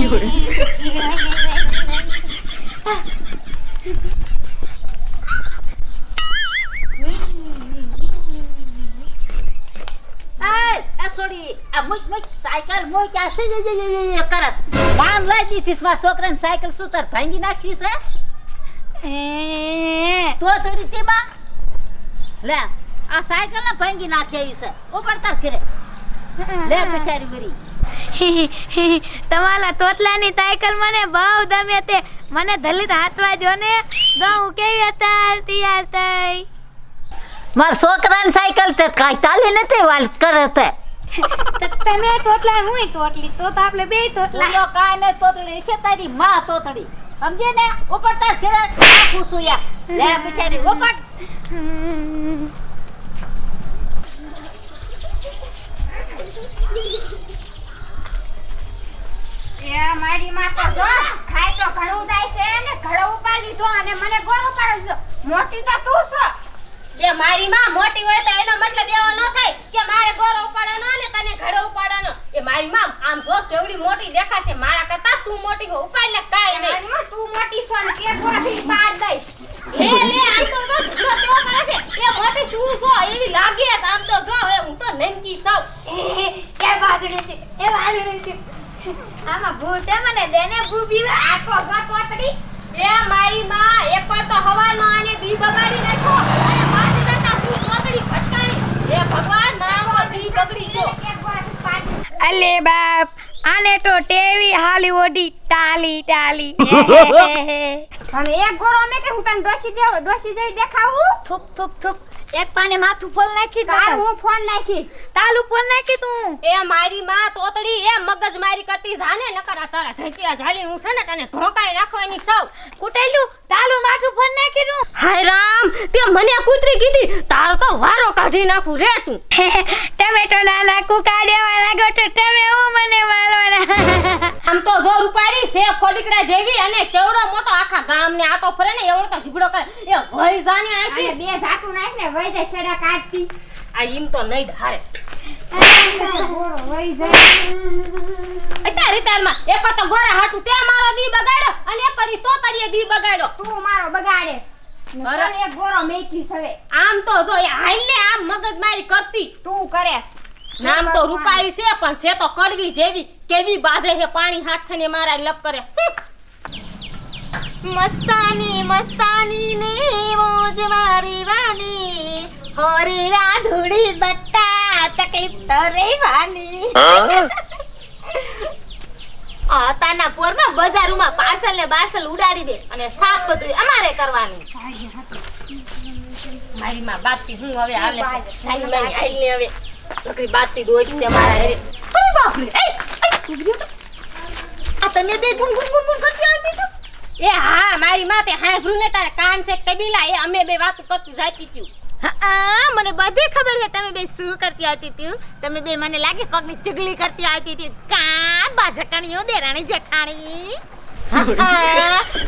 મુઈ cycle શું તાર ભાંગી નાખી છે તો થોડી તેમાં લે આ સાયકલ ને ભાંગી નાખી આવી છે ઉપર તાર ઘરે લે બિચારી મરી તમારા તોતલાની સાયકલ મને બહુ ગમે તે. મને દલિત હાથવા જો ને તો હું કેવી હતા યાર થઈ? માર છોકરાની સાયકલ તે કાંઈ તાલી નથી વાલ કરે તે તમે તોતલા હું તોતલી? તો તો આપણે બે તોતલા. ઓલો કાંઈ નહીં તોતડી છે તારી માં તોતડી સમજે ને? ઉપર તાર ઘરે નાખું છું લે બિચારી ઉપર. એ મારી માતા જો ખાય તો ઘણું જાય છે ને ઘડો ઉપાડી લીધો અને મને ગોળ ઉપાડી દીધો મોટી તો તું છો એ મારી માં મોટી હોય તો એનો મતલબ એવો ન થાય કે મારે ગોરો ઉપાડવાનો અને તને ઘડો ઉપાડવાનો એ મારી માં આમ જો કેવડી મોટી દેખાશે મારા કરતા તું મોટી હો ઉપાડ ને કાઈ નહીં મારી માં તું મોટી છો ને કે ગોળથી પાડ દઈશ લે લે આમ તો જો જો તો કરે છે એ મોટી તું છો એવી લાગે આમ તો જો હું તો નનકી છું એ બાજરી છે એ બાજરી છે આમાં ભૂત મને દેને ભૂ પીવે આખો તો ગત એ મારી માં એક પર તો હવાનો આને દી બગાડી નાખો અને મારી કરતા તું પોતડી ફટકાઈ એ ભગવાન મારો દી બગડી ગયો. અલે બાપ, આને તો ટેવી હાલી ઓડી ટાલી ટાલી અને એક ગોરો મે કે હું તને ડોસી દેવ ડોસી જઈ દેખાવું? થુપ થુપ થુપ. એક પાને માથું ફોલ નાખી કાલ હું ફોન નાખી તાલું ફોન નાખી તું એ મારી માં તોતડી એ મગજ મારી કરતી જાને નકર આ તારા ઢંચિયા ઝાલી હું છે ને તને ધોકાઈ નાખવાની સૌ. કુટેલું તાલું માથું ફોન નાખી તું. હાય રામ તે મને કૂતરી કીધી. તારો તો વારો કાઢી નાખું રે તું. ટમેટો ના નાખું કાઢ્યા લાગો તો તમે હું મને મારવાના? આમ તો જોર ઉપાડી છે ફોડીકડા જેવી અને કેવડો મોટો આખા ગામને આટો ફરે ને એવડો તો ઝીબડો કરે. એ ભઈ જાની આખી બે ઝાકું નાખ ને વઈ જાય છેડા કાઢતી. આ ઈમ તો નહીં ધારે ગોરો વઈ જાય અત્યારે તારમાં એક તો ગોરા હાટું તે મારો દી બગાડ્યો અને એક કરી તો તરીએ દી બગાડ્યો. તું મારો બગાડે. અરે. એક ગોરો મેકલી હવે. આમ તો જો હાઈલે આમ મગજ મારી કરતી. તું કરે નામ તો રૂપાળી છે પણ છે તો કડવી જેવી. કેવી બાજે છે પાણી હાથ ને મારા લપ કરે. મસ્તાની મસ્તાની ને મોજ મારી વાની. હોરી રાધુડી બટ્ટા તકલીફ તો રહેવાની. તાના પોરમાં બજારમાં પાર્સલ ને બાર્સલ ઉડાડી દે અને સાફ બધું અમારે કરવાનું. મારી માં બાપતી હું હવે આવે સાઈ હવે. છોકરી બાપતી દોષ તે મારા અરે બાપરે, એ એ, તો. આ તમે બે ગુન ગુન કરતી છો એ હા, મારી માથે તે હાંભળું ને તારે કાન છે કબીલા, એ અમે બે વાત કરતું જાતી ત્યું હા, મને બધી ખબર છે તમે બે શું કરતી આવતી હતી તમે બે મને લાગે કોકની ચગલી કરતી આવતી હતી કા બાજકણીઓ દેરાણી, જેઠાણી?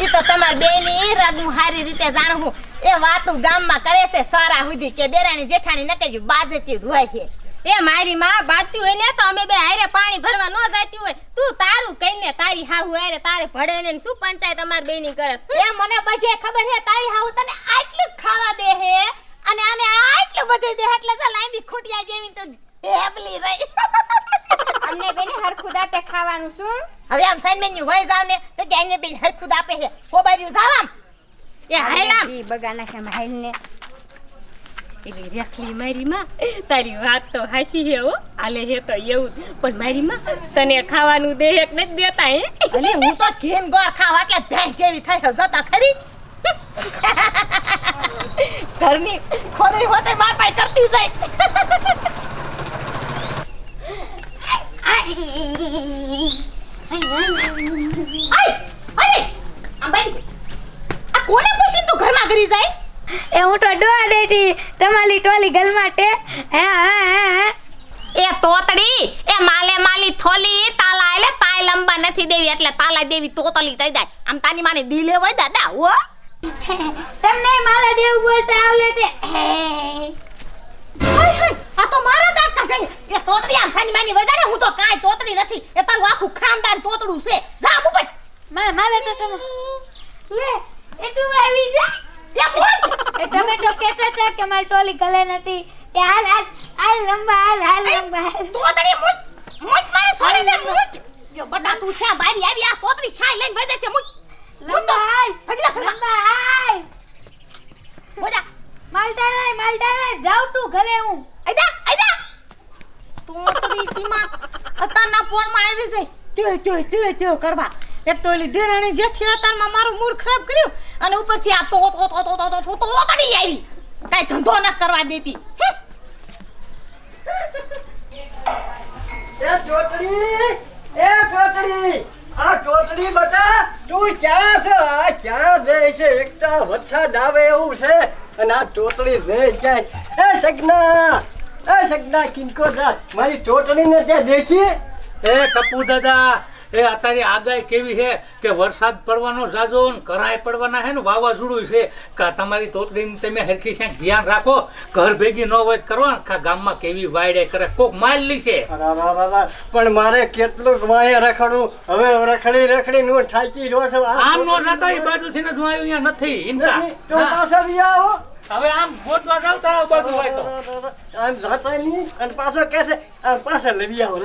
એ તો તમાર બેની રગનું સારી રીતે જાણું એ વાતું ગામમાં કરે છે, સારા સુધી કે દેરાણી, જેઠાણી ન કહેજો બાજેથી રોય છે. એ મારી માં બાજતી હોય ને તો અમે બે હારે પાણી ભરવા ન જાતી હોય. તું તારું કઈને તારી હાહુ હારે તારે ભળે ને શું પંચાયત અમાર બેની કરસ એ મને બધે ખબર છે તારી હાહુ તને આટલું જ ખાવા દે હે અને આને આટલું બધું દે એટલે તો લાંબી ખૂટિયા જેવી તો ટેબલી રહી. અમને બેને હરખું દાપે ખાવાનું શું? હવે આમ સાઈન મેન્યુ હોય જાવ ને તો કે એને બેન હરખુદ આપે છે. ઓ બાજુ જાવ આમ. એ હાયરામ ઈ બગા નાખે માઈલ ને. એવી રેખલી મારી માં તારી વાત તો હાસી હે હો આલે હે તો એવું પણ મારી માં તને ખાવાનું દે એક નથી દેતા હે અને હું તો ઘેન ગોળ ખાવા એટલે ભેંસ જેવી થઈ જતા ખરી ઘરની ખોદરી હોતે માર પાઈ કરતી જાય કોને પૂછીને તું ઘરમાં ઘરી જાય એ હું તો ડોવા દેતી. તમારી ટોલી ગલ માટે હે હે એ તોતડી એ માલે માલી થોલી તાલા એટલે તાય લંબા નથી દેવી એટલે તાલા દેવી તોતલી થઈ જાય. આમ તાની માને દિલે હોય દાદા હો. તમને માલા દેવ બોલતા આવલે તે. આ તો મારો દાંતા કાઢે એ તોતરી આમ સાની માની વધારે હું તો કાંઈ તોતરી નથી. એ તારું આખું ખાનદાન તોતડું છે. જા ઉપર મારે માલે તો સમ. લે એ તું આવી જા. એ તો એ ટમેટો કહેતા હતા કે મારી ટોલી ગલે નથી. એ હાલ હાલ હાલ લંબા હાલ હાલ લંબા હાલ. તોતરી મુજ મુજ મારે છોડી દે મુજ જો બટા તું શા બારી આવી આ તોતરી છાઈ લઈને વધે છે મુજ લંબા હાલ લા. લંબા હાલ. બોજા માલતા રે માલતા રે જાઉં તું ઘરે હું. આઈદા આઈદા તોતરી તીમાં અત્યારના પોરમાં આવી છે. તે તે તે તે કરવા. એક તો લીધે રાણી જેઠી અત્યારમાં મારું મૂડ ખરાબ કર્યું અને ઉપરથી આ તો તો તો તો તો તો તો તડી આવી. કાઈ ધંધો ન કરવા દેતી. એ ટોટડી એ ટોટડી આ ટોટડી બટા, તું ક્યાં છે? આ ક્યાં જાય છે? એકતા વરસાદ આવે એવું છે. અને આ ટોટડી રહી જાય એ સગના એ સગના કિંકો મારી ટોટડીને ત્યાં દેખી? એ કપૂ દાદા એ અત્યારે આગાહી કેવી છે કે વરસાદ પડવાનો જાજો ને કરાય પડવાના છે ને વાવાઝોડું છે કે તમારી તોતડીને તમે હરખી છે ધ્યાન રાખો ઘર ભેગી ન હોય કરો ને કે ગામમાં કેવી વાયડે કરે કોક માલ લીશે. પણ મારે કેટલું વાંહે રખડું હવે રખડી રખડી નું રહ્યો છું આમ નો જતા એ બાજુથી ને જોયું અહીંયા નથી બી આવો હવે આમ ગોતવા જાવ તારા બાજુ હોય તો આમ જાતા નહીં અને પાછો કે છે પાછા લઈ આવો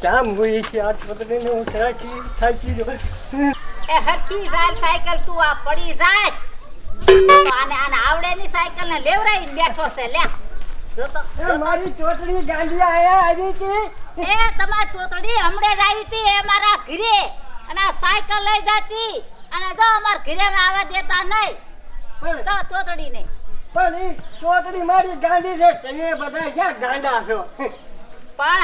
ક્યાં મૂઈ છે આ છોકરીને હું થાકી થાકી જો એ હરખી જાય સાયકલ તું આ પડી જાય આને આને આવડે ની સાયકલ ને લેવરાઈ બેઠો છે લે. જો તો મારી ચોટડી ગાંડિયા આયા આવી હતી. એ તમારી તોતડી હમણે જ આવી હતી એ મારા ઘરે. અને આ સાયકલ લઈ જાતી. અને જો અમાર ઘરે આવવા દેતા નહીં પણ તો તોતડી નહીં પણ ઈ ચોટડી મારી ગાંડી છે તમે બધા ક્યાં ગાંડા છો? પણ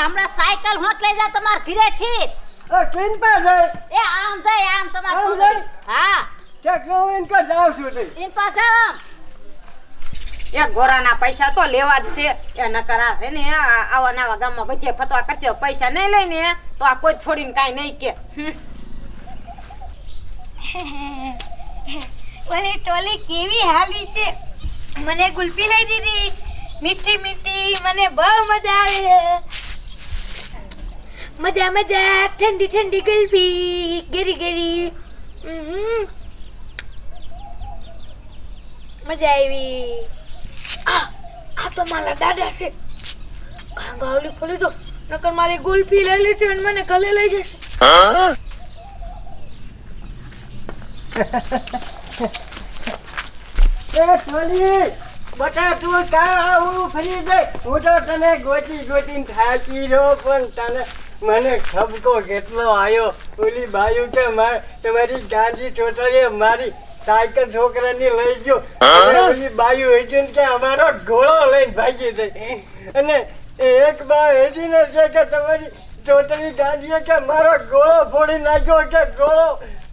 હમણાં સાયકલ હોટ લઈ જા તમાર ઘરે થી આ કિન પાસે એ આમ જાય આમ તમાર આમ જાય? હા. ક્યાંક હું ઇનકો જાઉં છું તે ઇન પાસે આમ. એ ગોરાના પૈસા તો લેવા જ છે. એ નકર આ છે ને આવા નાવા ગામમાં બધે ફતવા કરશે પૈસા નહીં લઈને તો આ કોઈ છોડીને કાંઈ નહીં કે. ઓલી ટોલી કેવી હાલી છે? મને ગુલપી લઈ દીધી. મીઠી મીઠી મને બહુ મજા આવે મજા મજા, ઠંડી ઠંડી ગુલ્ફી ગેરી ગેરી. મજા આવી. આ તો મારા દાદા છે. ગાવલી ખોલી જો, નકર મારી ગુલ્ફી લઈ લીધી અને મને ગલે લઈ જશે. એ આવું ફરી જાય હું તો તને ગોતી ગોતીને થાકી રહ્યો પણ તને મને ખબકો કેટલો આવ્યો ઓલી બાયુ કે માર તમારી ગાંધી ચોટલીએ મારી સાયકલ છોકરાની લઈ ગયો. ઓલી બાયુ ને કે અમારો ઘોડો લઈને ભાગી ગઈ. અને એક બા ને છે કે તમારી ચોટલી ગાંધીએ કે મારો ગોળો ફોડી નાખ્યો કે ગોળો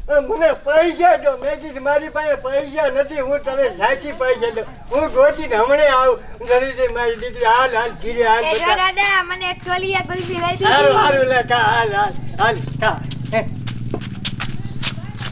મને પૈસા દો. મેં કીધું મારી પાસે પૈસા નથી. હું તને સાચી પૈસા દઉં. હું ગોતી હમણે આવું. જરી મારી દીકરી હાલ હાલ ધીરે હાલ દાદા મને એક ચોલિયા ગુલ્ફી લઈ હાલ હારું લે કા હાલ હાલ હાલ કા. હે.